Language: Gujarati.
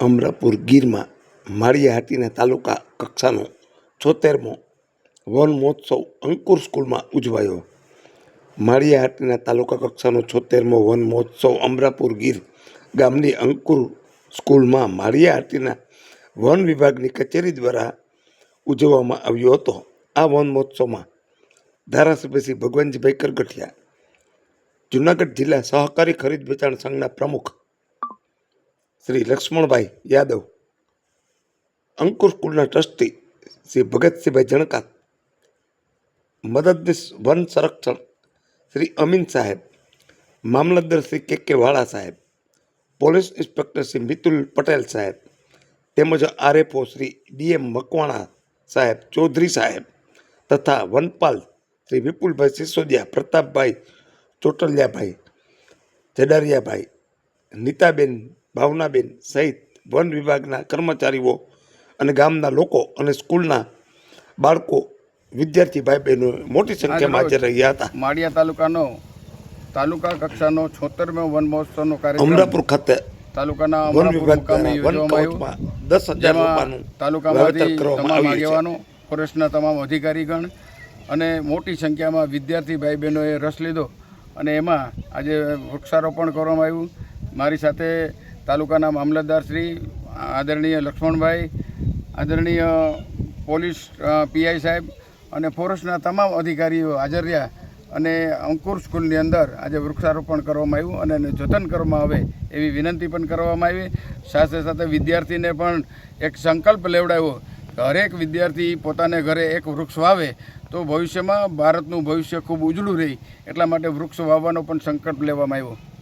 અમરાપુર ગીરમાં માળિયા હાટીના તાલુકા કક્ષાનો છોતેરમો વન મહોત્સવ અંકુર સ્કૂલમાં ઉજવાયો. માળિયા હાટીના તાલુકા કક્ષાનો છોતેરમો વન મહોત્સવ અમરાપુર ગીર ગામની અંકુર સ્કૂલમાં માળિયા હાટીના વન વિભાગની કચેરી દ્વારા ઉજવવામાં આવ્યો હતો. આ વન મહોત્સવમાં ધારાસભ્ય શ્રી ભગવાનજીભાઈ કરગઠિયા, જુનાગઢ જિલ્લા સહકારી ખરીદ વેચાણ સંઘના પ્રમુખ શ્રી લક્ષ્મણભાઈ યાદવ, અંકુર સ્કૂલના ટ્રસ્ટી શ્રી ભગતસિંહભાઈ જણકા, મદદનીશ વન સંરક્ષણ શ્રી અમીન સાહેબ, મામલતદાર શ્રી કે કે વાળા સાહેબ, પોલીસ ઇન્સ્પેક્ટર શ્રી મિતુલ પટેલ સાહેબ, તેમજ આરએફઓ શ્રી ડીએમ મકવાણા સાહેબ ચૌધરી સાહેબ તથા વનપાલ શ્રી વિપુલભાઈ સિસોદિયા, પ્રતાપભાઈ ચોટલિયાભાઈ, જડારિયાભાઈ, નીતાબેન ભાવનાબેન સહિત વન વિભાગના કર્મચારીઓ અને ગામના લોકો અને સ્કૂલના બાળકો વિદ્યાર્થી ભાઈ બહેનો મોટી સંખ્યામાં હાજર રહ્યા હતા. માળિયા તાલુકાનો તાલુકા કક્ષાનો છોતેરમો વન મહોત્સવનો કાર્યક્રમ અમરાપુર ખાતે તાલુકાના વન વિભાગ વન દસ હજાર તાલુકામાંથી તમામ આગેવાનો ફોરેસ્ટના તમામ અધિકારીગણ અને મોટી સંખ્યામાં વિદ્યાર્થી ભાઈ બહેનોએ રસ લીધો. અને એમાં આજે વૃક્ષારોપણ કરવામાં આવ્યું. મારી સાથે તાલુકાના મામલતદાર શ્રી, આદરણીય લક્ષ્મણભાઈ, આદરણીય પોલીસ પીઆઈ સાહેબ અને ફોરેસ્ટના તમામ અધિકારીઓ હાજર રહ્યા અને અંકુર સ્કૂલની અંદર આજે વૃક્ષારોપણ કરવામાં આવ્યું અને એને જતન કરવામાં આવે એવી વિનંતી પણ કરવામાં આવી. સાથે સાથે વિદ્યાર્થીને પણ એક સંકલ્પ લેવડાવ્યો હરેક વિદ્યાર્થી પોતાને ઘરે એક વૃક્ષ વાવે તો ભવિષ્યમાં ભારતનું ભવિષ્ય ખૂબ ઉજળું રહે એટલા માટે વૃક્ષ વાવવાનો પણ સંકલ્પ લેવામાં આવ્યો.